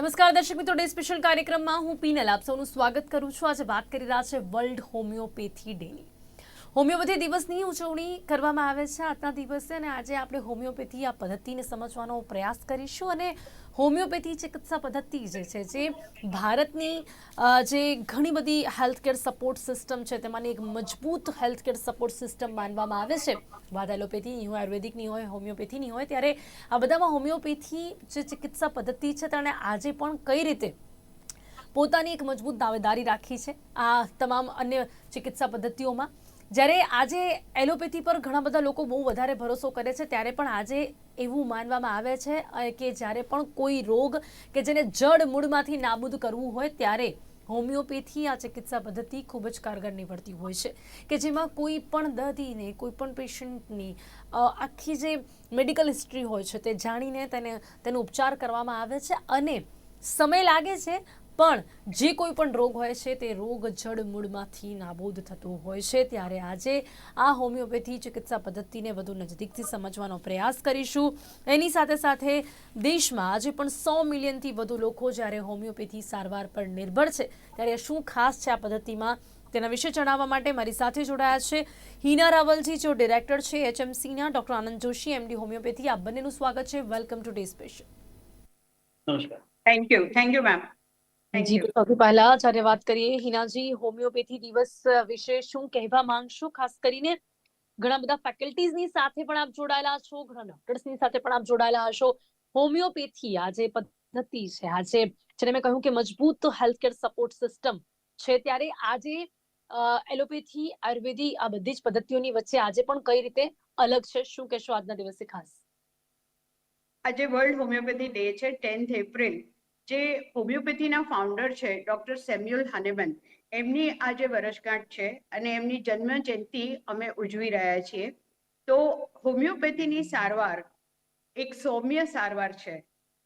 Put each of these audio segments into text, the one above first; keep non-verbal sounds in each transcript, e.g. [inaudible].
નમસ્કાર, દર્શક મિત્રો, ડે સ્પેશિયલ કાર્યક્રમમાં હું પીનલ આપ સૌનું સ્વાગત કરું છું. આજે વાત કરી રહ્યા છે વર્લ્ડ હોમિયોપેથી ડેની. હોમિયોપેથી દિવસની ઉજવણી કરવામાં આવે છે. આજના દિવસે અને આજે આપણે હોમિયોપેથી આ પદ્ધતિને સમજવાનો પ્રયાસ કરીશું અને હોમિયોપેથી ચિકિત્સા પદ્ધતિ જે છે, જે ભારતની જે ઘણી બધી હેલ્થકેર સપોર્ટ સિસ્ટમ છે, તેમાંની એક મજબૂત હેલ્થકેર સપોર્ટ સિસ્ટમ માનવામાં આવે છે. વાત એલોપેથીની હોય આયુર્વેદિકની હોય હોમિયોપેથીની હોય, ત્યારે આ બધામાં હોમિયોપેથી જે ચિકિત્સા પદ્ધતિ છે, તેણે આજે પણ કઈ રીતે પોતાની એક મજબૂત દાવેદારી રાખી છે? આ તમામ અન્ય ચિકિત્સા પદ્ધતિઓમાં જ્યારે આજે એલોપેથી પર ઘણા બધા લોકો બહુ વધારે ભરોસો કરે છે, ત્યારે પણ આજે એવું માનવામાં આવે છે કે જ્યારે પણ કોઈ રોગ કે જેને જડ મૂળમાંથી નાબૂદ કરવું હોય, ત્યારે હોમિયોપેથી આ ચિકિત્સા પદ્ધતિ ખૂબ જ કારગર નીવડતી હોય છે. કે જેમાં કોઈ પણ દર્દીને, કોઈ પણ પેશન્ટની આખી જે મેડિકલ હિસ્ટ્રી હોય છે, તે જાણીને તેને, તેનો ઉપચાર કરવામાં આવે છે અને સમય લાગે છે પણ જે કોઈ પણ રોગ હોય છે તે રોગ જડ મૂળમાંથી નાબૂદ થતો હોય છે. ત્યારે આજે આ હોમિયોપેથી ચિકિત્સા પદ્ધતિને વધુ નજીકથી સમજવાનો પ્રયાસ કરીશું. એની સાથે સાથે દેશમાં આજે પણ સો મિલિયનથી વધુ લોકો જ્યારે હોમિયોપેથી સારવાર પર નિર્ભર છે ત્યારે શું ખાસ છે આ પદ્ધતિમાં? તેના વિશે જણાવવા માટે મારી સાથે જોડાયા છે હિના રાવલજી જો ડિરેક્ટર છે એચએમસીના. Doctor Anand Joshi MD homeopathy. આ બંનેનું સ્વાગત છે. Welcome to day special. નમસ્કાર. Thank you. Thank you ma'am. જી તો સૌથી પહેલા જ્યારે વાત કરીએ હિનાજી હોમિયોપેથી દિવસ વિશે શું કહેવા માંગશો? ખાસ કરીને ઘણા બધા ફેકલ્ટીઝની સાથે પણ આપ જોડાયેલા છો ઘણા ડોક્ટર્સની સાથે પણ આપ જોડાયેલા હશો. હોમિયોપેથી આ જે પદ્ધતિ છે આજે જેને મેં કહ્યું કે મજબૂત હેલ્થકેર સપોર્ટ સિસ્ટમ છે. ત્યારે આજે એલોપેથી આયુર્વેદિક આ બધી જ પદ્ધતિઓની વચ્ચે આજે પણ કઈ રીતે અલગ છે? શું કહેશો આજના દિવસે ખાસ? આજે વર્લ્ડ હોમિયોપેથી ડે છે ટેન્થ એપ્રિલ જે હોમિયોપેથીના ફાઉન્ડર છે ડોક્ટર સેમ્યુઅલ હાનેબન એમની આજે વર્ષગાંઠ છે અને એમની જન્મ જયંતિ અમે ઉજવી રહ્યા છીએ. તો હોમિયોપેથીની સારવાર એક સૌમ્ય સારવાર છે.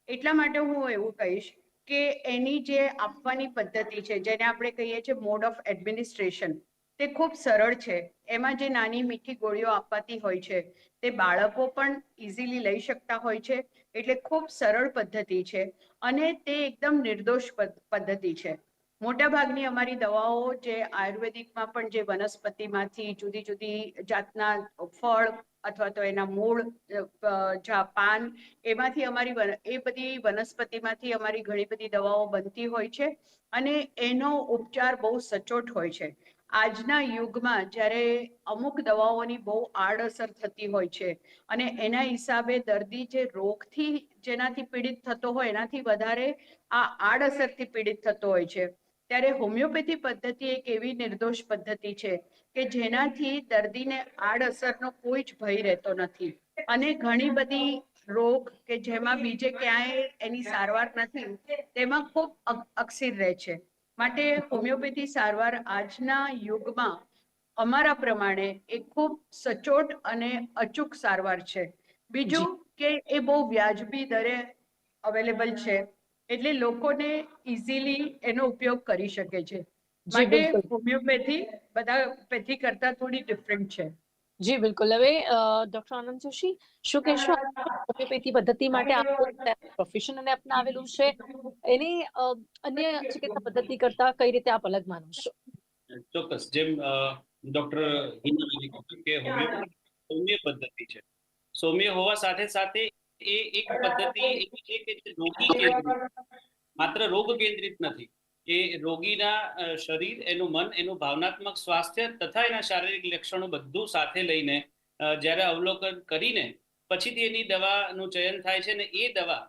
એટલા માટે હું એવું કહીશ કે એની જે આપવાની પદ્ધતિ છે, જેને આપણે કહીએ છીએ મોડ ઓફ એડમિનિસ્ટ્રેશન તે ખૂબ સરળ છે. એમાં જે નાની મીઠી ગોળીઓ આપવાતી હોય છે તે બાળકો પણ ઇઝીલી લઈ શકતા હોય છે, એટલે ખૂબ સરળ પદ્ધતિ છે અને તે એકદમ નિર્દોષ પદ્ધ- પદ્ધતિ છે. મોટાભાગની અમારી દવાઓ જે આયુર્વેદિકમાં પણ જે વનસ્પતિમાંથી જુદી જુદી જાતના ફળ અથવા તો એના મૂળ પાન, એમાંથી અમારી એ બધી વનસ્પતિમાંથી અમારી ઘણી બધી દવાઓ બનતી હોય છે અને એનો ઉપચાર બહુ સચોટ હોય છે. આજના યુગમાં જ્યારે અમુક દવાઓની બહુ આડઅસર થતી હોય છે અને એના હિસાબે દર્દી જે રોગથી જેનાથી પીડિત થતો હોય એનાથી વધારે આ આડઅસરથી પીડિત થતો હોય છે. ત્યારે હોમિયોપેથી પદ્ધતિ એક એવી નિર્દોષ પદ્ધતિ છે કે જેનાથી દર્દીને આડઅસરનો કોઈ જ ભય રહેતો નથી. અને ઘણી બધી રોગ કે જેમાં બીજે ક્યાંય એની સારવાર નથી તેમાં ખૂબ અક્સિર રહે છે. માટે હોમિયોપેથી સારવાર આજના યુગમાં અમારા પ્રમાણે એ ખૂબ સચોટ અને અચૂક સારવાર છે. બીજું કે એ બહુ વ્યાજબી દરે અવેલેબલ છે એટલે લોકોને ઇઝીલી એનો ઉપયોગ કરી શકે છે. માટે હોમિયોપેથી બધા પેથી કરતા થોડી ડિફરન્ટ છે. જી બિલકુલ. હવે ડોક્ટર આનંદ જોશી શું કહેશો હોમિયોપેથી પદ્ધતિ માટે પ્રોફેશન અને અપનાવેલું છે. એને અન્ય ચિકિત્સા પદ્ધતિ કરતા કઈ રીતે આપ અલગ માનો છો? ચોક્કસ. જેમ ડોક્ટર હિના કે હોમિયો સૌમ્ય પદ્ધતિ છે. સૌમ્ય હોવા સાથે સાથે એ એક પદ્ધતિ એવી છે કે જે રોગી કેન્દ્રિત માત્ર રોગ કેન્દ્રિત નથી. એ રોગીના શરીર એનું મન એનું ભાવનાત્મક સ્વાસ્થ્ય તથા એના શારીરિક લક્ષણો બધું સાથે લઈને જ્યારે અવલોકન કરીને પછીથી એની દવાનું ચયન થાય છે ને એ દવા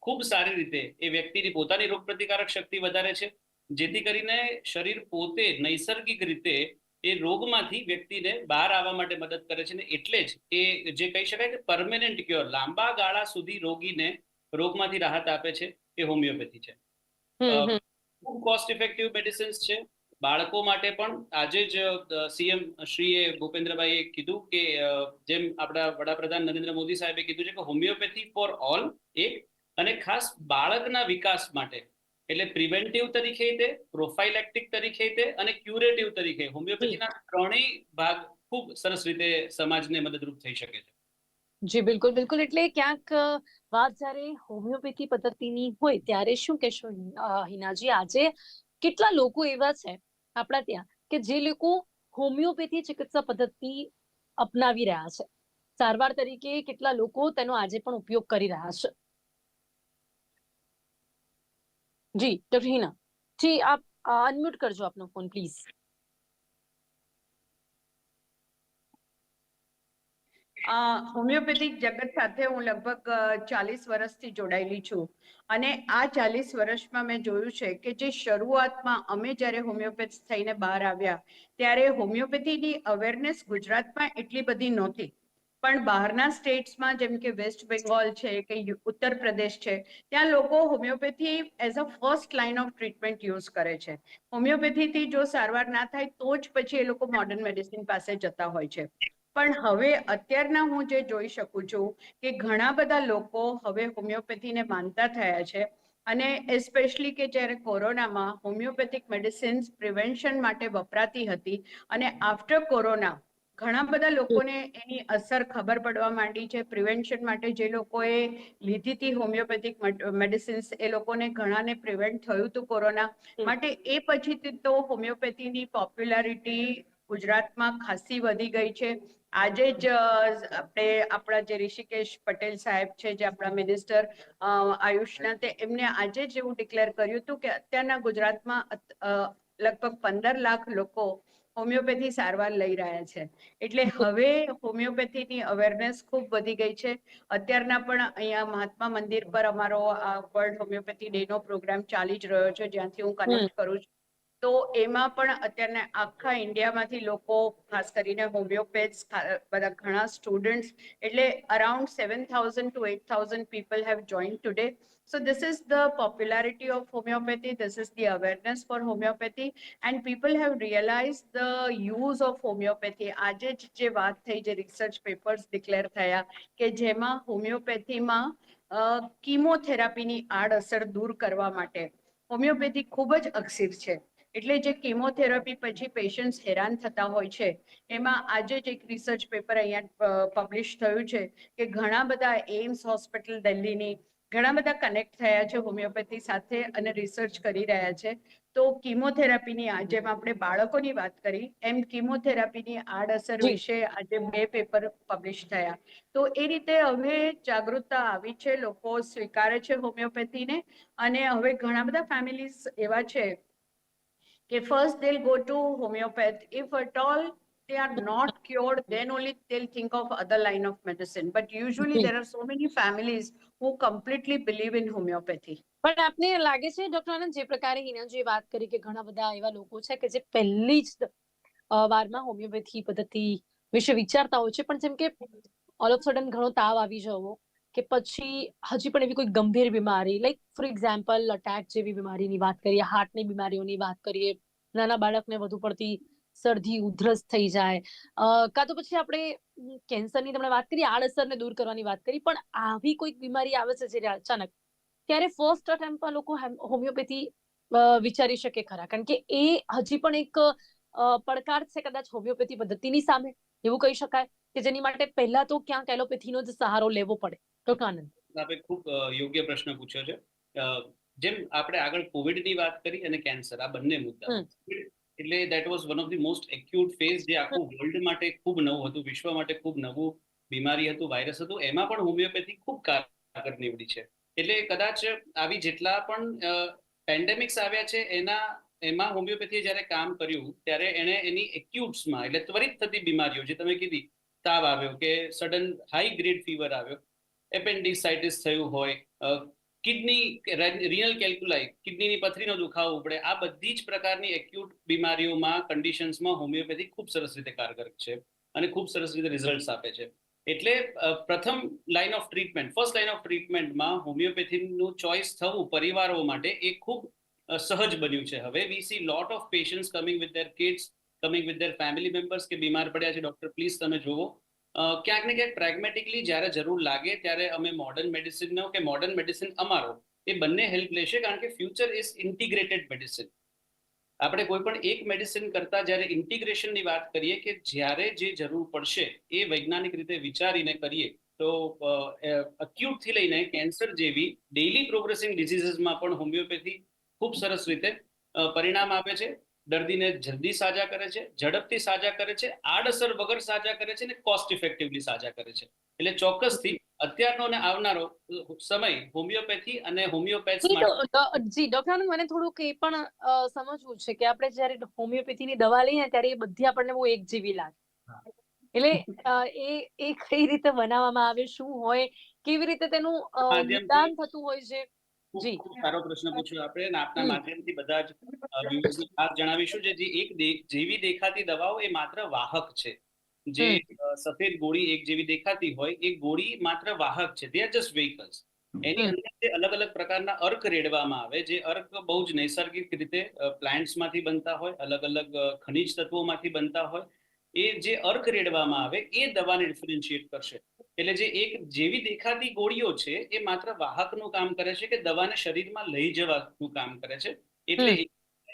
ખૂબ સારી રીતે એ વ્યક્તિની પોતાની રોગ પ્રતિકારક શક્તિ વધારે છે જેથી કરીને શરીર પોતે નૈસર્ગિક રીતે એ રોગમાંથી વ્યક્તિને બહાર આવવા માટે મદદ કરે છે ને એટલે જ એ જે કહી શકાય કે પરમેનન્ટ ક્યોર લાંબા ગાળા સુધી રોગીને રોગમાંથી રાહત આપે છે એ હોમિયોપેથી છે. ખૂબ કોસ્ટ ઇફેક્ટિવ મેડિસિન્સ છે. બાળકો માટે પણ આજે જ સીએમ શ્રીએ ભૂપેન્દ્રભાઈએ કીધું કે જેમ આપણા વડાપ્રધાન નરેન્દ્ર મોદી સાહેબે કીધું છે કે હોમિયોપેથી ફોર ઓલ એક અને ખાસ બાળકના વિકાસ માટે એટલે પ્રિવેન્ટિવ તરીકે તે પ્રોફાઇલેક્ટિક તરીકે તે અને ક્યુરેટિવ તરીકે હોમિયોપેથીના ત્રણેય ભાગ ખૂબ સરસ રીતે સમાજને મદદરૂપ થઈ શકે છે. જી, બિલકુલ બિલકુલ. એટલે ક્યાંક વાત જ્યારે હોમિયોપેથી પદ્ધતિની હોય, ત્યારે શું કહેશો હિનાજી? આજે કેટલા લોકો એવા છે આપણા ત્યાં કે જે લોકો હોમિયોપેથી ચિકિત્સા પદ્ધતિ અપનાવી રહ્યા છે? સારવાર તરીકે કેટલા લોકો તેનો આજે પણ ઉપયોગ કરી રહ્યા છે? જી, ડોક્ટર હિના. જી, આપ અનમ્યુટ કરજો આપનો ફોન, પ્લીઝ. હોમિયોપેથિક જગત સાથે હું લગભગ ચાલીસ વર્ષથી જોડાયેલી છું. અને આ ચાલીસ વર્ષમાં મેં જોયું છે કે જે શરૂઆતમાં અમે જ્યારે હોમિયોપેથ થઈને બહાર આવ્યા, ત્યારે હોમિયોપેથીની અવેરનેસ ગુજરાતમાં એટલી બધી નહોતી. પણ બહારના સ્ટેટ્સમાં જેમ કે વેસ્ટ બેંગોલ છે કે ઉત્તર પ્રદેશ છે, ત્યાં લોકો homeopathy as a first line of treatment use કરે છે. હોમિયોપેથીથી જો સારવાર ના થાય તો જ પછી એ લોકો મોડર્ન મેડિસિન પાસે જતા હોય છે. પણ હવે અત્યારના હું જે જોઈ શકું છું કે ઘણા બધા લોકો હવે હોમિયોપેથીને માનતા થયા છે અને એસ્પેશલી કે જ્યારે કોરોનામાં હોમિયોપેથિક મેડિસિન્સ પ્રિવેન્શન માટે વપરાતી હતી અને આફ્ટર કોરોના ઘણા બધા લોકોને એની અસર ખબર પડવા માંડી છે. પ્રિવેન્શન માટે જે લોકોએ લીધી હતી હોમિયોપેથિક મેડિસિન્સ એ લોકોને ઘણાને પ્રિવેન્ટ થયું હતું કોરોના માટે એ પછીથી તો હોમિયોપેથીની પોપ્યુલારિટી ગુજરાતમાં ખાસી વધી ગઈ છે. આજે જ આપણે આપણા જે ઋષિકેશ પટેલ સાહેબ છે જે આપણા મિનિસ્ટર આયુષના તે એમને આજે જ એવું ડિક્લેર કર્યું હતું કે અત્યારના ગુજરાતમાં લગભગ પંદર લાખ લોકો હોમિયોપેથી સારવાર લઈ રહ્યા છે. એટલે હવે હોમિયોપેથીની અવેરનેસ ખૂબ વધી ગઈ છે. અત્યારના પણ અહીંયા મહાત્મા મંદિર પર અમારો આ વર્લ્ડ હોમિયોપેથી ડે નો પ્રોગ્રામ ચાલી જ રહ્યો છે. જ્યાંથી હું કનેક્ટ કરું છું. તો એમાં પણ અત્યારના આખા ઇન્ડિયામાંથી લોકો, ખાસ કરીને હોમિયોપેથ્સ બધા ઘણા સ્ટુડન્ટ્સ એટલે around seven thousand to eight thousand people have join today so this is the popularity of homeopathy this is the awareness for homeopathy and people have realise the use of homeopathy આજે જ જે વાત થઈ, જે research papers declare થયા કે જેમાં હોમિયોપેથીમાં કીમોથેરાપીની આડઅસર દૂર કરવા માટે. હોમિયોપેથી ખૂબ જ અક્ષીર છે. એટલે જે કીમોથેરાપી પછી પેશન્ટ્સ હેરાન થતા હોય છે એમાં આજે જ એક રિસર્ચ પેપર અહીંયા પબ્લિશ થયું છે કે ઘણા બધા એમ્સ હોસ્પિટલ દિલ્હીની ઘણા બધા કનેક્ટ થયા છે હોમિયોપેથી સાથે અને રિસર્ચ કરી રહ્યા છે. તો કીમોથેરાપીની જેમ આપણે બાળકોની વાત કરી એમ કીમોથેરાપીની આડઅસર વિશે આજે બે પેપર પબ્લિશ થયા. તો એ રીતે હવે જાગૃતતા આવી છે લોકો સ્વીકારે છે હોમિયોપેથીને અને હવે ઘણા બધા ફેમિલીઝ એવા છે કે first they'll go to homeopath. If at all they are not cured, then only they'll think of other line of medicine. But usually Hmm. there are so many families who completely believe in homeopathy. પણ આપને લાગે છે doctor આનંદ જે પ્રકારે હિનાજીએ વાત કરી કે ઘણા બધા એવા લોકો છે કે જે પહેલી જ વારમાં હોમિયોપેથી પદ્ધતિ વિશે વિચારતા હોય છે પણ જેમ કે ઓલ ઓફ સડન ઘણો તાવ આવી જવો કે પછી હજી પણ એવી કોઈ ગંભીર બીમારી લાઈક ફોર એક્ઝામ્પલ અટેક જેવી બીમારીની વાત કરીએ હાર્ટની બીમારીઓની વાત કરીએ, નાના બાળકને વધુ પડતી શરદી, ઉધરસ થઈ જાય કાં તો પછી આપણે કેન્સરની તમને વાત કરી આડઅસરને દૂર કરવાની વાત કરી પણ આવી કોઈક બીમારી આવે છે જે અચાનક, ત્યારે ફર્સ્ટ અટેમ્પમાં લોકો હેમ- હોમિયોપેથી વિચારી શકે ખરા, કારણ કે એ હજી પણ એક પડકાર છે કદાચ હોમિયોપેથી પદ્ધતિની સામે, એવું કહી શકાય, કે જેની માટે પહેલા તો ક્યાંક એલોપેથીનો જ સહારો લેવો પડે. આનંદ. આપે ખૂબ યોગ્ય પ્રશ્ન પૂછ્યો છે. જેમ આપણે આગળ કોવિડની વાત કરી અને કેન્સર આ બંને મુદ્દા એટલે that was one of the most acute phase જે આખું વર્લ્ડ માટે ખૂબ નવું હતું વિશ્વ માટે ખૂબ નવું બીમારી હતું વાયરસ હતું એમાં પણ હોમિયોપેથી ખૂબ કારગર નીવડી છે. એટલે કદાચ આવી જેટલા પણ પેન્ડેમિક્સ આવ્યા છે એના એમાં હોમિયોપેથીએ જ્યારે કામ કર્યું ત્યારે એણે એની એક્યુટ્સમાં એટલે ત્વરિત થતી બીમારીઓ જે તમે કીધી તાવ આવ્યો કે સડન હાઈ ગ્રેડ ફીવર આવ્યો એપેન્ડિસાઇટિસ થયું હોય કિડની રિનલ કેલ્ક્યુલાઈ કિડનીની પથરીનો દુખાવો ઉપડે આ બધી જ પ્રકારની એક્યુટ બીમારીઓમાં કન્ડિશન્સમાં હોમિયોપેથી ખૂબ સરસ રીતે કારગર છે અને ખૂબ સરસ રીતે રિઝલ્ટ આપે છે. એટલે પ્રથમ line of treatment first line of ટ્રીટમેન્ટમાં હોમિયોપેથીનું ચોઇસ થવું પરિવારો માટે એ ખૂબ સહજ બન્યું છે. હવે we see lot of patients coming with their kids coming with their family members કે બીમાર પડ્યા છે ડોક્ટર પ્લીઝ તમે અ, ક્યાંક ને ક્યાંક પ્રેગ્મેટિકલી જ્યારે જરૂર લાગે ત્યારે અમે મોડર્ન મેડિસિનનો કે મોડર્ન મેડિસિન અમારો, એ બંને હેલ્પ લેશે કારણ કે ફ્યુચર ઇઝ ઇન્ટિગ્રેટેડ મેડિસિન આપણે કોઈ પણ એક મેડિસિન કરતા જ્યારે ઇન્ટિગ્રેશનની વાત કરીએ કે જ્યારે જે જરૂર પડશે એ વૈજ્ઞાનિક રીતે વિચારીને કરીએ, તો અક્યુટથી લઈને કેન્સર જેવી ડેઇલી પ્રોગ્રેસિંગ ડિઝીઝીસમાં પણ હોમિયોપેથી ખૂબ સરસ રીતે પરિણામ આપે છે. દર્દીને જલ્દી સાજા કરે છે ઝડપથી સાજા કરે છે આડઅસર વગર સાજા કરે છે અને કોસ્ટ ઇફેક્ટિવલી સાજા કરે છે. એટલે ચોક્કસથી અત્યારનો અને આવનારો સમય હોમિયોપેથી અને હોમિયોપેથ્સ જી ડોક્ટર મને થોડુંક એ પણ સમજવું છે કે આપણે જ્યારે હોમિયોપેથીની દવા લઈએ ત્યારે એ બધી આપણને બહુ એક જેવી લાગે એટલે એ એ કઈ રીતે બનાવવામાં આવે શું હોય કેવી રીતે તેનું નિદાન થતું હોય છે જી. સારો પ્રશ્ન પૂછ્યો આપણે અને આપના માધ્યમથી બધા જ ખાસ જણાવીશું જે એક જેવી દેખાતી દવાઓ એ માત્ર વાહક છે. જે સફેદ ગોળી એક જેવી દેખાતી હોય એ ગોળી માત્ર વાહક છે. દે આર જસ્ટ વેહિકલ્સ એની અંદર જે અલગ અલગ પ્રકારના અર્ક રેડવામાં આવે જે અર્ક બહુ જ નૈસર્ગિક રીતે પ્લાન્ટ્સમાંથી બનતા હોય અલગ અલગ ખનિજ તત્વોમાંથી બનતા હોય એ જે અર્ક રેડવામાં આવે એ દવાને ડિફરન્શિએટ કરશે. એટલે જે એક જેવી દેખાતી ગોળીઓ છે એ માત્ર વાહકનું કામ કરે છે કે દવાને શરીરમાં લઈ જવાનું કામ કરે છે? એટલે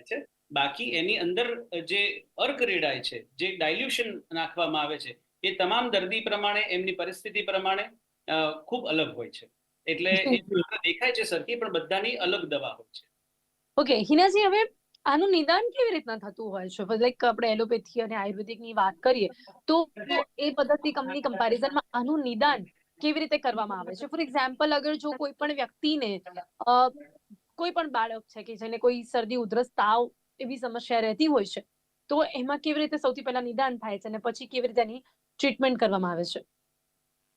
છે. બાકી એની અંદર જે અર્ક રેડાય છે જે ડાયલ્યુશન નાખવામાં આવે છે એ તમામ દર્દી પ્રમાણે એમની પરિસ્થિતિ પ્રમાણે ખૂબ અલગ હોય છે. એટલે [laughs] દેખાય છે સરખી પણ બધાની અલગ દવા હોય છે. ઓકે હિનાજી હવે આનું નિદાન કેવી રીતના થતું હોય છે? લાઈક આપણે એલોપેથી અને આયુર્વેદિકની વાત કરીએ, તો એ પદ્ધતિ કંપની કમ્પેરિઝનમાં આનું નિદાન કેવી રીતે કરવામાં આવે છે? ફોર એક્ઝામ્પલ અગર જો કોઈ પણ વ્યક્તિને કોઈ પણ બાળક છે કે જેને કોઈ શરદી, ઉધરસ, તાવ એવી સમસ્યા રહેતી હોય છે, તો એમાં કેવી રીતે સૌથી પહેલા નિદાન થાય છે અને પછી કેવી રીતે એની ટ્રીટમેન્ટ કરવામાં આવે છે?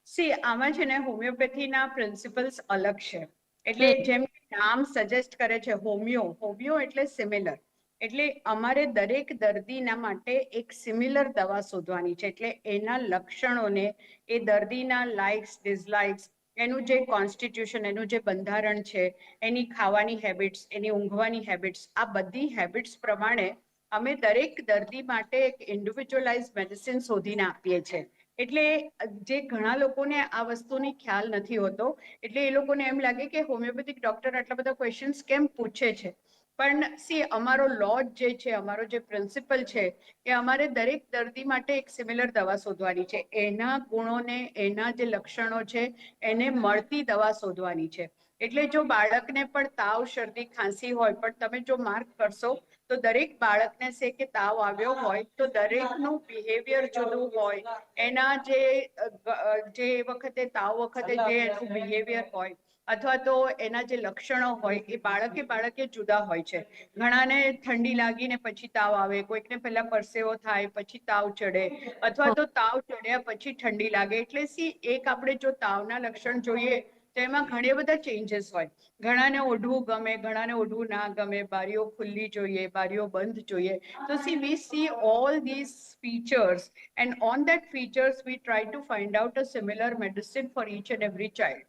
સી આમાં છે ને હોમિયોપેથીના પ્રિન્સિપલ્સ અલગ છે. એટલે જેમ નામ સજેસ્ટ કરે છે હોમિયો હોમિયો એટલે સિમિલર એટલે અમારે દરેક દર્દીના માટે એક સિમિલર દવા શોધવાની છે. એટલે એના લક્ષણોને, એ દર્દીના લાઇક્સ ડિસલાઇક્સ એનું જે કોન્સ્ટિટ્યુશન એનું જે બંધારણ છે, એની ખાવાની હેબિટ્સ એની ઊંઘવાની હેબિટ્સ આ બધી હેબિટ્સ પ્રમાણે અમે દરેક દર્દી માટે એક ઇન્ડિવિજ્યુઅલાઇઝ મેડિસિન શોધીને આપીએ છીએ. એટલે જે ઘણા લોકોને આ વસ્તુની ખ્યાલ નથી હોતો, એટલે એ લોકોને એમ લાગે કે હોમિયોપેથિક ડોક્ટર આટલા બધા ક્વેશ્ચન્સ કેમ પૂછે છે? પણ સી અમારો લોજ જે છે, અમારો જે પ્રિન્સિપલ છે એ અમારે દરેક દર્દી માટે એક સિમિલર દવા શોધવાની છે. એના ગુણોને, એના જે લક્ષણો છે, એને મળતી દવા શોધવાની છે. એટલે જો બાળકને પણ તાવ, શરદી, ખાંસી હોય, પણ તમે જો માર્ક કરશો તો દરેક બાળકને છે કે તાવ આવ્યો હોય, તો દરેકનું બિહેવિયર જુદું હોય. એના જે જે વખતે તાવ વખતે જે એનું બિહેવિયર હોય, અથવા તો એના જે લક્ષણો હોય, એ બાળકે બાળકે જુદા હોય છે. ઘણાને ઠંડી લાગીને પછી તાવ આવે, કોઈકને પહેલા પરસેવો થાય, પછી તાવ ચડે, અથવા તો તાવ ચડ્યા પછી ઠંડી લાગે. એટલે સી, એક આપણે જો તાવના લક્ષણ જોઈએ તો એમાં ઘણા બધા ચેન્જીસ હોય. ઘણાને ઓઢવું ગમે ઘણાને ઓઢવું ના ગમે બારીઓ ખુલ્લી જોઈએ બારીઓ બંધ જોઈએ. તો see we see all this features and on that features we try to find out a similar medicine for each and every child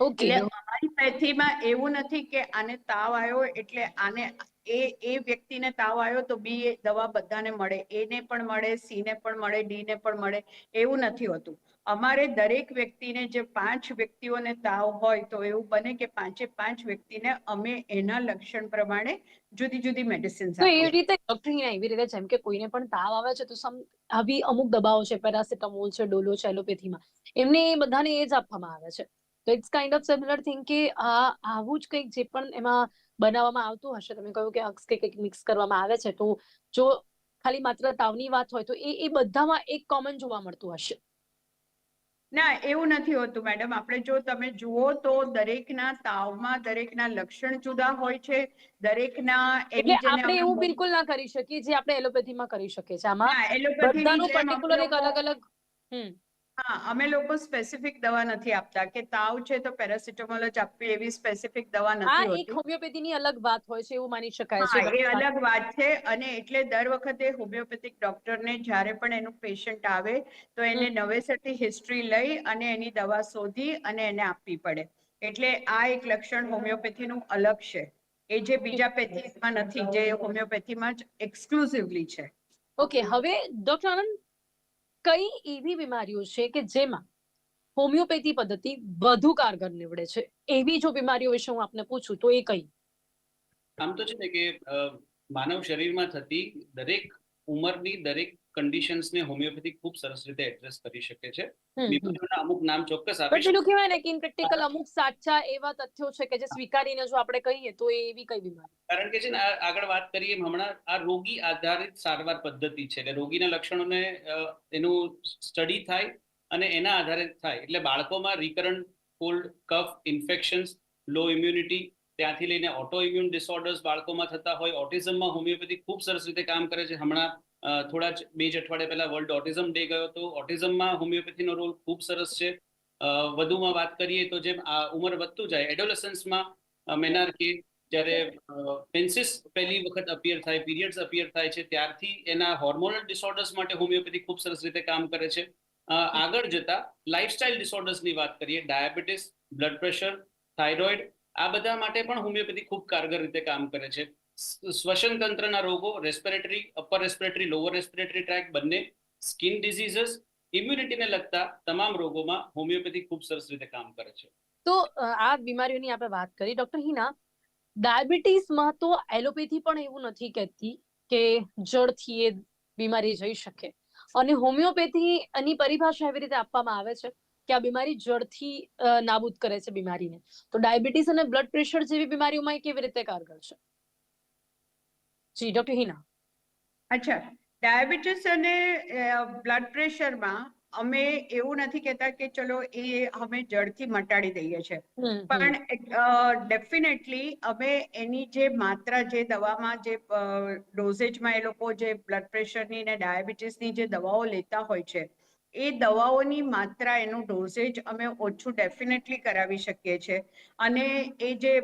okay અમારી પેથીમાં એવું નથી કે આને તાવ આવ્યો એટલે આને એ એ વ્યક્તિને તાવ આવ્યો તો બી એ દવા બધાને મળે એને પણ મળે સી ને પણ મળે ડી ને પણ મળે એવું નથી હોતું. અમારે દરેક વ્યક્તિને જે પાંચ વ્યક્તિઓને તાવ હોય તો એવું બને કે પાંચે પાંચ વ્યક્તિને અમે એના લક્ષણ પ્રમાણે જુદી જુદી મેડિસિન તો એ રીતે એવી રીતે જેમ કે કોઈને પણ તાવ આવે છે તો સમ આવી અમુક દવાઓ છે પેરાસિટામોલ છે ડોલો છે એલોપેથીમાં એમને એ બધાને એ જ આપવામાં આવે છે. તો it's kind of similar thing કે આ આવું જ કંઈક જે પણ એમાં બનાવવામાં આવતું હશે તમે કહ્યું કે અક્સ કે કંઈક મિક્સ કરવામાં આવે છે તો જો ખાલી માત્ર તાવની વાત હોય તો એ એ બધામાં એક કોમન જોવા મળતું હશે. ના એવું નથી હોતું મેડમ. આપણે જો તમે જુઓ તો દરેકના તાવમાં દરેકના લક્ષણ જુદા હોય છે. દરેકના એટલે આપણે એવું બિલકુલ ના કરી શકીએ જે આપણે એલોપેથીમાં કરી શકીએ છીએ આમાં. બધાનું પર્ટિક્યુલર એક અલગ અલગ હમ. હા અમે લોકો સ્પેસિફિક દવા નથી આપતા. કે તાવ છે તો પેરાસિટામોલ જ આપવી એવી સ્પેસિફિક દવા આ નથી એક હોમિયોપેથીની અલગ વાત હોય છે એવું માની શકાય છે એ અલગ વાત છે અને એટલે દર વખતે હોમિયોપેથિક ડોક્ટરને જ્યારે પણ એનું પેશન્ટ આવે તો એને નવેસરથી હિસ્ટ્રી લઈ અને એની દવા શોધી અને એને આપવી પડે. એટલે આ એક લક્ષણ હોમિયોપેથીનું અલગ છે. એ જે બીજા પેથીમાં નથી જે હોમિયોપેથીમાં જ એક્સક્લુઝિવલી છે. ઓકે હવે ડોક્ટર આનંદ કઈ એવી બીમારીઓ છે કે જેમાં હોમિયોપેથી પદ્ધતિ વધુ કારગર નીવડે છે? એવી જો બીમારીઓ વિશે હું આપને પૂછું તો એ કઈ? આમ તો છે ને કે માનવ શરીરમાં થતી દરેક ઉંમરની દરેક કન્ડિશન્સને હોમિયોપેથી ખૂબ સરસ રીતે એડ્રેસ કરી શકે છે. બીમારીઓના અમુક નામ ચોક્કસ આપી પેલું કહેવાય ને કે ઇન પ્રેક્ટિકલ અમુક સાચા એવા તથ્યો છે કે જે સ્વીકારીને જો આપણે કહીએ તો એ એવી કઈ બીમારી? કારણ કે છે ને આગળ વાત કરીએ હમણાં આ રોગી આધારિત સારવાર પદ્ધતિ છે એટલે રોગીના લક્ષણોને એનું સ્ટડી થાય અને એના આધારે થાય. એટલે બાળકોમાં recurrent cold cough infections low immunity ત્યાંથી લઈને ઓટો ઇમ્યુન ડિસઓર્ડર્સ બાળકોમાં થતા હોય ઓટિઝમમાં હોમિયોપેથી ખૂબ સરસ રીતે કામ કરે છે. હમણાં થોડા બે જ અઠવાડિયા પહેલા વર્લ્ડ ઓટિઝમ ડે ગયો હતો. ઓટિઝમમાં હોમિયોપેથીનો રોલ ખૂબ સરસ છે. વધુમાં વાત કરીએ તો જેમ આ ઉંમર વધતું જાય, એડોલેસન્સમાં મેનાર્કી જ્યારે પેન્સિસ પહેલી વખત અપિયર થાય, પીરિયડ્સ અપિયર થાય છે, ત્યારથી એના હોર્મોનલ ડિસઓર્ડર્સ માટે હોમિયોપેથી ખૂબ સરસ રીતે કામ કરે છે. આગળ જતા લાઇફસ્ટાઇલ ડિસઓર્ડર્સની વાત કરીએ, ડાયાબિટીસ, બ્લડ પ્રેશર, થાઇરોઇડ, આ બધા માટે પણ હોમિયોપેથી ખૂબ કારગર રીતે કામ કરે છે. શ્વસન તંત્રના રોગો respiratory upper respiratory lower respiratory tract બંને સ્કિન ડિઝીઝીસ ઇમ્યુનિટીને લગતા તમામ રોગોમાં હોમિયોપેથી ખૂબ સરસ રીતે કામ કરે છે. તો આ બીમારીઓની આપણે વાત કરી. ડોક્ટર હિના, ડાયાબિટીસમાં તો એલોપેથી પણ એવું નથી કહેતી કે જડથી એ બીમારી જઈ શકે. અને હોમિયોપેથી એની પરિભાષા એવી રીતે આપવામાં આવે છે કે આ બીમારી જડથી નાબૂદ કરે છે બીમારીને. તો ડાયાબિટીસ અને બ્લડ પ્રેશર જેવી બીમારીઓમાં કેવી રીતે કારગર છે? જી ડોક્ટર હિના? અચ્છા. ડાયાબિટીસ અને બ્લડ પ્રેશરમાં અમે એવું નથી કહેતા કે ચલો એ અમે જડથી મટાડી દઈએ છે. પણ ડેફિનેટલી અમે એની જે માત્રા જે દવામાં જે ડોઝેજમાં એ લોકો જે બ્લડ પ્રેશરની ને ડાયાબિટીસની જે દવાઓ લેતા હોય છે એ દવાઓની માત્રા, એનું ડોઝેજ અમે ઓછું ડેફિનેટલી કરાવી શકીએ છીએ અને એ જે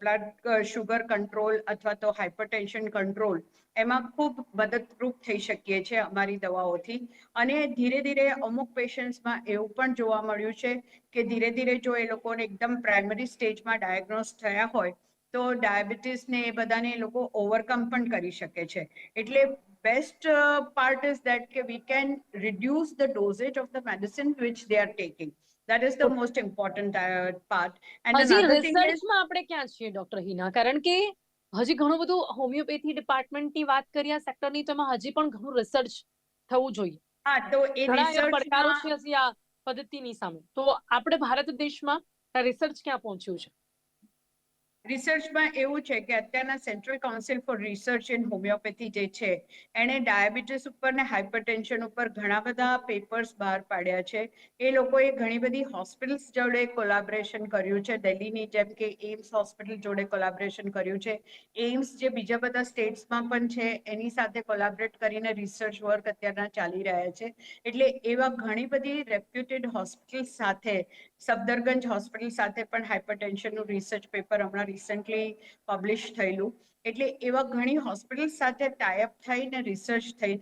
બ્લડ શુગર કંટ્રોલ અથવા તો હાઇપરટેન્શન કંટ્રોલ એમાં ખૂબ મદદરૂપ થઈ શકીએ છીએ અમારી દવાઓથી. અને ધીરે ધીરે અમુક પેશન્ટ્સમાં એવું પણ જોવા મળ્યું છે કે ધીરે ધીરે જો એ લોકોને એકદમ પ્રાઇમરી સ્ટેજમાં ડાયગ્નોસ થયા હોય, તો ડાયાબિટીસ ને એ બધાને એ લોકો ઓવરકમ પણ કરી શકે છે. એટલે બેસ્ટ પાર્ટ ઇઝ દેટ કે we can reduce the dosage of the medicine which they are taking that is the most important part and હજી અનધર થિંગ ઇઝ રિસર્ચમાં આપણે ક્યાં છીએ ડોક્ટર હિના કારણ કે હજી ઘણું બધું હોમિયોપેથી ડિપાર્ટમેન્ટની વાત કરીએ આ સેક્ટરની તો એમાં હજી પણ ઘણું રિસર્ચ થવું જોઈએ. હા તો એ ઘણા એવા પડકારો રિસર્ચમાં છે હજી આ પદ્ધતિની સામે. તો આપણે ભારત દેશમાં આ રિસર્ચ ક્યાં પહોંચ્યું છે? રિસર્ચમાં એવું છે કે અત્યારના central council for research in homeopathy જે છે, એણે ડાયાબિટીસ ઉપર ને હાઇપરટેન્શન ઉપર ઘણા બધા પેપર્સ બહાર પાડ્યા છે. એ લોકોએ ઘણી બધી હોસ્પિટલ્સ જોડે કોલાબરેશન કર્યું છે. દિલ્હીની જેમ કે એમ્સ હોસ્પિટલ જોડે કોલાબરેશન કર્યું છે. એમ્સ જે બીજા બધા સ્ટેટ્સમાં પણ છે, એની સાથે કોલાબરેટ કરીને રિસર્ચ વર્ક અત્યારના ચાલી રહ્યા છે. એટલે એવા ઘણી બધી રેપ્યુટેડ હોસ્પિટલ સાથે, સફદરગંજ હોસ્પિટલ સાથે પણ હાઇપરટેન્શનનું રિસર્ચ પેપર હમણાં રિસન્ટલી પબ્લિશ થયેલું. એટલે એવા ઘણી હોસ્પિટલ સાથે ટાઈઅપ થઈને રિસર્ચ થઈ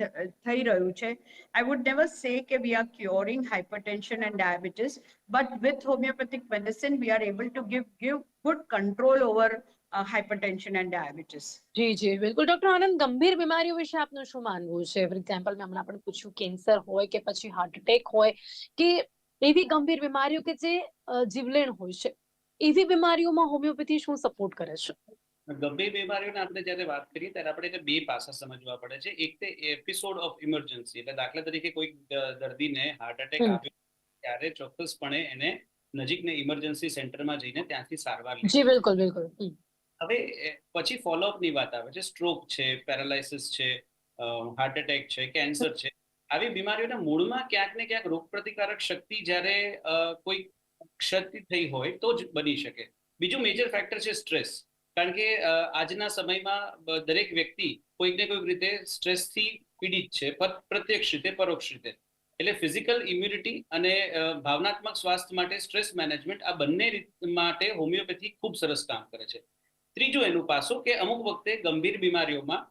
થઈ રહ્યું છે. આઈ વુડ નેવર સે કે we are curing hypertension and diabetes but with homeopathic medicine we are able to give give good control over hypertension and diabetes જી જી, બિલકુલ. ડોક્ટર આનંદ, ગંભીર બીમારીઓ વિશે આપનું શું માનવું છે? ફોર એક્ઝામ્પલ મેં હમણાં પણ પૂછ્યું કેન્સર હોય કે પછી હાર્ટ એટેક હોય, કે એવી ગંભીર બીમારીઓ કે જે જીવલેણ હોય છે. એવી બીમારીઓમાં હોમિયોપેથી શું સપોર્ટ કરે છે? ગંભીર બીમારીઓને આપણે જ્યારે વાત કરીએ ત્યારે આપણે એને બે પાસા સમજવા પડે છે. એક તે એપિસોડ ઓફ ઇમરજન્સી એટલે દાખલા તરીકે કોઈ દર્દીને હાર્ટ એટેક. આવ્યો ત્યારે ચોક્કસપણે એને નજીકને ઇમરજન્સી સેન્ટરમાં જઈને ત્યાંથી સારવાર લે જી બિલકુલ બિલકુલ. હવે પછી ફોલોઅપની વાત આવે છે. સ્ટ્રોક છે પેરાલાઇસિસ છે હાર્ટ એટેક છે કેન્સર છે. આવી બીમારીઓના મૂળમાં ક્યાંક ને ક્યાંક રોગપ્રતિકારક શક્તિ જ્યારે કોઈ ક્ષતિ થઈ હોય તો જ બની શકે. બીજું મેજર ફેક્ટર છે સ્ટ્રેસ કારણ કે આજના સમયમાં દરેક વ્યક્તિ કોઈક ને કોઈક રીતે સ્ટ્રેસથી પીડિત છે પ્રત્યક્ષ રીતે, પરોક્ષ રીતે. એટલે ફિઝિકલ ઇમ્યુનિટી અને ભાવનાત્મક સ્વાસ્થ્ય માટે સ્ટ્રેસ મેનેજમેન્ટ આ બંને માટે હોમિયોપેથી ખૂબ સરસ કામ કરે છે. ત્રીજું એનું પાસું કે અમુક વખતે ગંભીર બીમારીઓમાં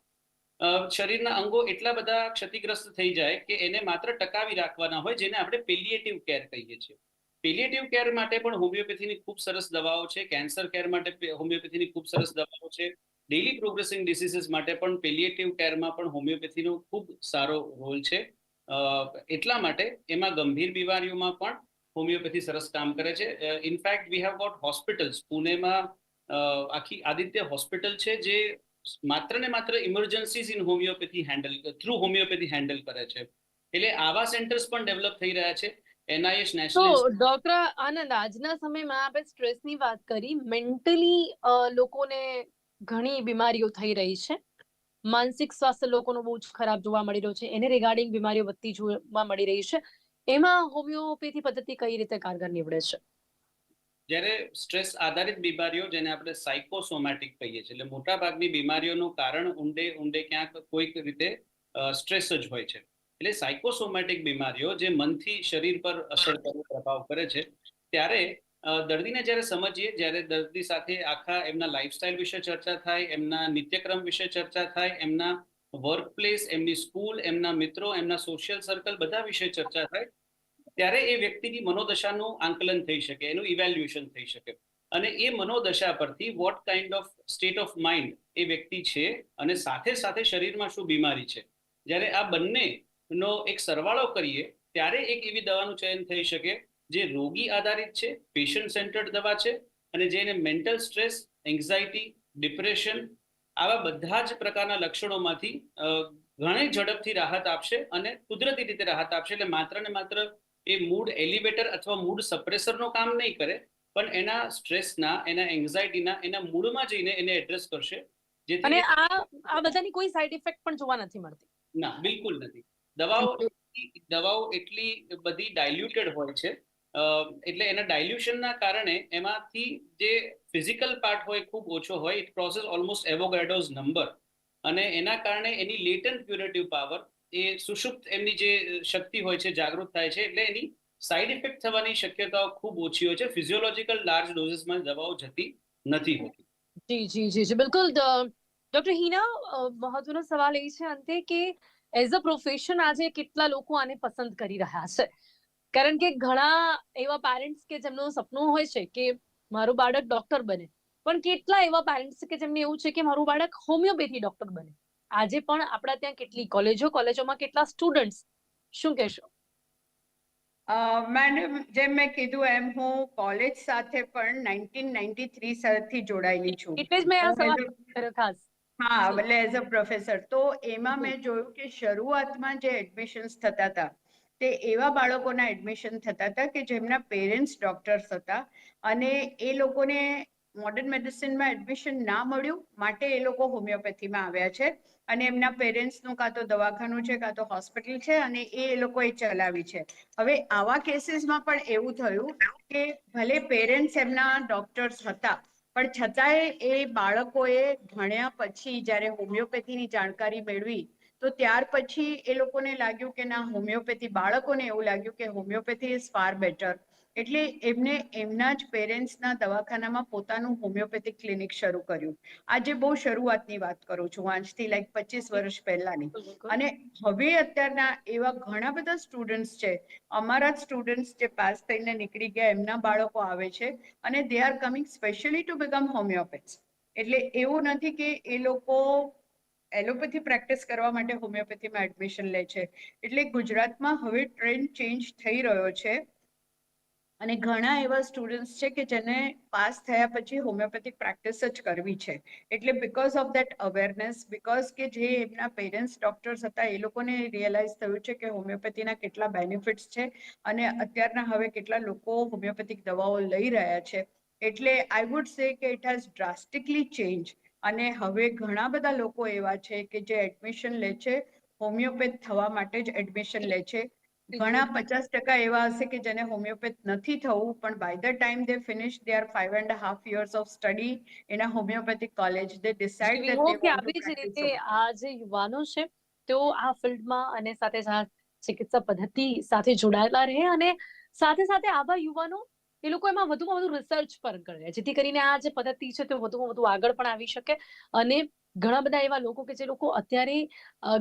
શરીરના અંગો એટલા બધા ક્ષતિગ્રસ્ત થઈ જાય કે એને માત્ર ટકાવી રાખવાના હોય જેને આપણે પેલિએટિવ કેર કહીએ છીએ. પેલિયેટિવ કેર માટે પણ હોમિયોપેથીની ખૂબ સરસ દવાઓ છે. કેન્સર કેર માટે હોમિયોપેથીની ખૂબ સરસ દવાઓ છે. ડેલી પ્રોગ્રેસિંગ ડિસીઝીસ માટે પણ પેલિયેટિવ કેરમાં પણ હોમિયોપેથીનો ખૂબ સારો રોલ છે. એટલા માટે એમાં ગંભીર બીમારીઓમાં પણ હોમિયોપેથી સરસ કામ કરે છે. In fact we have got hospitals પુણેમાં આખી આદિત્ય હોસ્પિટલ છે જે માત્ર ને માત્ર emergencies in homeopathy handle through homeopathy handle કરે છે. એટલે આવા સેન્ટર્સ પણ ડેવલપ થઈ રહ્યા છે. એનઆઈએસ તો નેશનલ ડોક્ટર આનંદ આજના સમયમાં આપણે સ્ટ્રેસની વાત કરી. મેન્ટલી લોકોને ઘણી બીમારીઓ થઈ રહી છે. માનસિક સ્વાસ્થ્ય લોકોનું બહુ જ ખરાબ જોવા મળી રહ્યો છે. એને રિગાર્ડિંગ બીમારીઓ વધતી જોવા મળી રહી છે. એમાં હોમિયોપેથી પદ્ધતિ કઈ રીતે કારગર નીવડે છે? જ્યારે સ્ટ્રેસ આધારિત બીમારીઓ જેને આપણે સાયકોસોમેટિક કહીએ છીએ એટલે મોટા ભાગની બીમારીઓનું કારણ ઊંડે ઊંડે ક્યાંક કોઈક રીતે સ્ટ્રેસ જ હોય છે. એટલે સાયકોસોમેટિક બીમારીઓ જે મનથી શરીર પર અસર કરે પ્રભાવ કરે છે, ત્યારે દર્દીને જ્યારે સમજીએ, જ્યારે દર્દી સાથે આખા એમના લાઈફસ્ટાઈલ વિશે ચર્ચા થાય, એમના નિત્યક્રમ વિશે ચર્ચા થાય, એમના વર્ક પ્લેસ એમની સ્કૂલ એમના મિત્રો, એમના સોશિયલ સર્કલ બધા વિશે ચર્ચા થાય, ત્યારે એ વ્યક્તિની મનોદશાનું આંકલન થઈ શકે, એનું ઇવેલ્યુએશન થઈ શકે. અને એ મનોદશા પરથી what kind of state of mind એ વ્યક્તિ છે અને સાથે સાથે શરીરમાં શું બીમારી છે. જ્યારે આ બંનેનો એક સરવાળો કરીએ ત્યારે એક એવી દવાનું ચયન થઈ શકે જે રોગી આધારિત છે પેશન્ટ સેન્ટર્ડ દવા છે અને જેને મેન્ટલ સ્ટ્રેસ એન્ઝાયટી ડિપ્રેશન આવા બધા જ પ્રકારના લક્ષણોમાંથી ઘણી ઝડપથી રાહત આપશે અને કુદરતી રીતે રાહત આપશે. એટલે માત્ર ને માત્ર એ મૂડ એલિવેટર અથવા મૂડ સપ્રેસરનો કામ નહીં કરે પણ એના સ્ટ્રેસના એના એન્ઝાયટીના એના મૂડમાં જઈને એને એડ્રેસ કરશે. અને આ આ બધાની કોઈ સાઈડ ઇફેક્ટ પણ જોવા નથી મળતી. ના બિલકુલ નથી. દવાઓ [laughs] દવાઓ એટલી બધી ડાયલ્યુટેડ હોય છે. એટલે એના ડાયલ્યુશનના કારણે એમાંથી જે ફિઝિકલ પાર્ટ હોય ખૂબ ઓછો હોય it process almost Avogadro's number અને એના કારણે એની લેટન્ટ ક્યુરેટિવ પાવર એ સુષુપ્ત એમની જે શક્તિ હોય છે જાગૃત થાય છે એટલે એની સાઈડ ઇફેક્ટ થવાની શક્યતાઓ ખૂબ ઓછી હોય છે. ફિઝિયોલોજીકલ લાર્જ ડોઝિસમાં દવાઓ જતી નથી હોતી. જી જી જી બિલકુલ. ડોક્ટર હિના મહત્વનો સવાલ એ છે અંતે કે એઝ અ પ્રોફેશન આજે કેટલા લોકો આને પસંદ કરી રહ્યા છે? કારણ કે ઘણા એવા પેરેન્ટ્સ કે જેમનું સપનું હોય છે કે મારું બાળક ડોક્ટર બને. પણ કેટલા એવા પેરેન્ટ્સ કે જેમને એવું છે કે મારું બાળક હોમિયોપેથી ડોક્ટર બને. આજે પણ આપણા ત્યાં કેટલી કોલેજો કોલેજોમાં કેટલા સ્ટુડન્ટ્સ શું કહેશો? મેડમ જેમ મેં કીધું એમ હું કોલેજ સાથે પણ નાઇન્ટીન નાઇન્ટી થ્રી સરથી જોડાયેલી છું. એટલે જ મેં આ સવાલ ખાસ. હા એટલે એઝ અ પ્રોફેસર તો એમાં મેં જોયું કે શરૂઆતમાં જે એડમિશન્સ થતા હતા તે એવા બાળકોના એડમિશન થતા હતા કે જેમના પેરેન્ટ્સ ડોક્ટર્સ હતા અને એ લોકોને મોડર્ન મેડિસિનમાં એડમિશન ના મળ્યું. માટે એ લોકો હોમિયોપેથીમાં આવ્યા છે અને એમના પેરેન્ટ્સનું કાં તો દવાખાનું છે કાં તો હોસ્પિટલ છે અને એ એ લોકોએ ચલાવી છે. હવે આવા કેસીસમાં પણ એવું થયું કે ભલે પેરેન્ટ્સ એમના ડોક્ટર્સ હતા પણ છતાંય એ બાળકોએ ભણ્યા પછી જ્યારે હોમિયોપેથીની જાણકારી મેળવી, તો ત્યાર પછી એ લોકોને લાગ્યું કે ના, હોમિયોપેથી બાળકોને એવું લાગ્યું કે હોમિયોપેથી ઇઝ ફાર બેટર એટલે એમને એમના જ પેરેન્ટ્સના દવાખાનામાં પોતાનું હોમિયોપેથિક ક્લિનિક શરૂ કર્યું. આજે બહુ શરૂઆતની વાત કરું છું આજથી લાઈક પચીસ વર્ષ પહેલાની. અને હવે અત્યારના એવા ઘણા બધા સ્ટુડન્ટ્સ છે અમારા જ સ્ટુડન્ટ્સ જે પાસ થઈને નીકળી ગયા એમના બાળકો આવે છે અને they are coming specially to become homeopaths એટલે એવું નથી કે એ લોકો એલોપેથી પ્રેક્ટિસ કરવા માટે હોમિયોપેથીમાં એડમિશન લે છે. એટલે ગુજરાતમાં હવે ટ્રેન્ડ ચેન્જ થઈ રહ્યો છે. અને ઘણા એવા સ્ટુડન્ટ્સ છે કે જેને પાસ થયા પછી હોમિયોપેથિક પ્રેક્ટિસ જ કરવી છે. એટલે because of that awareness because કે જે એમના પેરેન્ટ્સ ડોક્ટર્સ હતા, એ લોકોને રિયલાઇઝ થયું છે કે હોમિયોપેથીના કેટલા બેનિફિટ્સ છે અને અત્યારના હવે કેટલા લોકો હોમિયોપેથિક દવાઓ લઈ રહ્યા છે. એટલે આઈ વુડ સે કે ઇટ હેઝ ડ્રાસ્ટિકલી ચેન્જ અને હવે ઘણા બધા લોકો એવા છે કે જે એડમિશન લે છે હોમિયોપેથ થવા માટે જ એડમિશન લે છે. ઘણા પચાસ ટકા એવા હશે કે જેને હોમિયોપેથ નથી થવું પણ by the time they finish their five and half years of study in a homeopathic college they hope કે આવી જ રીતે આ જે યુવાનો છે તેઓ આ ફિલ્ડમાં અને સાથે સાથે ચિકિત્સા પદ્ધતિ સાથે જોડાયેલા રહે અને સાથે સાથે આવા યુવાનો એ લોકો એમાં વધુમાં વધુ રિસર્ચ પણ કરે જેથી કરીને આ જે પદ્ધતિ છે તે વધુમાં વધુ આગળ પણ આવી શકે અને ઘણા બધા એવા લોકો કે જે લોકો અત્યારે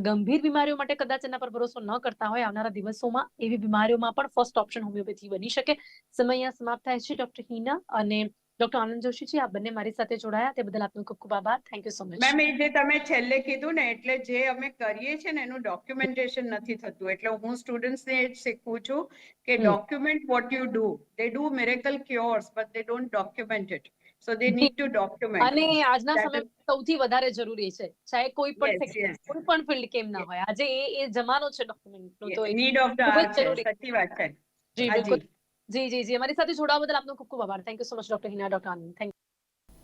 ગંભીર બીમારીઓ માટે કદાચ એના પર ભરોસો ન કરતા હોય આવનારા દિવસોમાં એવી બીમારીઓમાં પણ ફર્સ્ટ ઓપ્શન હોમિયોપેથી બની શકે. સમય અહીંયા સમાપ્ત થાય છે ડોક્ટર હિના અને ડોક્ટર આનંદ જોશીજી આ બંને મારી સાથે જોડાયા. તે બદલ આપનો ખૂબ ખૂબ આભાર. Thank you so much ma'am એ જે તમે છેલ્લે કીધું ને એટલે જે અમે કરીએ છીએ ને એનું ડોક્યુમેન્ટેશન નથી થતું. એટલે હું સ્ટુડન્ટ્સને એ જ શીખવું છું કે document what you do they do miracle cures but they don't document it so they need to document અને આજના સમયમાં સૌથી વધારે જરૂરી છે ચાહે કોઈ પણ કોઈ પણ ફિલ્ડ કેમ ના હોય. આજે એ એ જમાનો છે ડોક્યુમેન્ટનો તો એ- નીડ ઓફ ધ ખૂબ જ. સાચી વાત છે. જી બિલકુલ. જી જી જી. અમારી સાથે જોડાવા બદલ આપનો ખૂબ ખૂબ આભાર. Thank you so much doctor Hina doctor Anand thank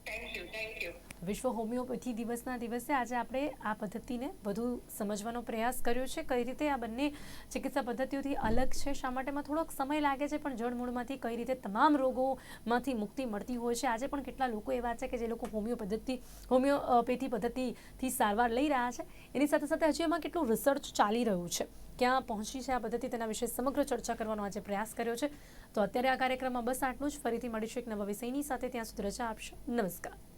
thank you thank you વિશ્વ હોમિયોપેથી દિવસના દિવસે આજે આપણે આ પદ્ધતિને વધુ સમજવાનો પ્રયાસ કર્યો છે. કઈ રીતે આ બંને ચિકિત્સા પદ્ધતિઓથી અલગ છે, શા માટેમાં થોડોક સમય લાગે છે, પણ જળમૂળમાંથી કઈ રીતે તમામ રોગોમાંથી મુક્તિ મળતી હોય છે? આજે પણ કેટલા લોકો એવા છે કે જે લોકો હોમિયો પદ્ધતિ, હોમિયોપેથી પદ્ધતિથી સારવાર લઈ રહ્યા છે. એની સાથે સાથે હજી એમાં કેટલું રિસર્ચ ચાલી રહ્યું છે? ક્યાં પહોંચી છે આ પદ્ધતિ તેના વિશે સમગ્ર ચર્ચા કરવાનો આજે પ્રયાસ કર્યો છે. તો અત્યારે આ કાર્યક્રમમાં બસ આટલું જ. ફરીથી મળીશું એક નવા વિષયની સાથે. ત્યાં સુધી રજા આપશો. નમસ્કાર.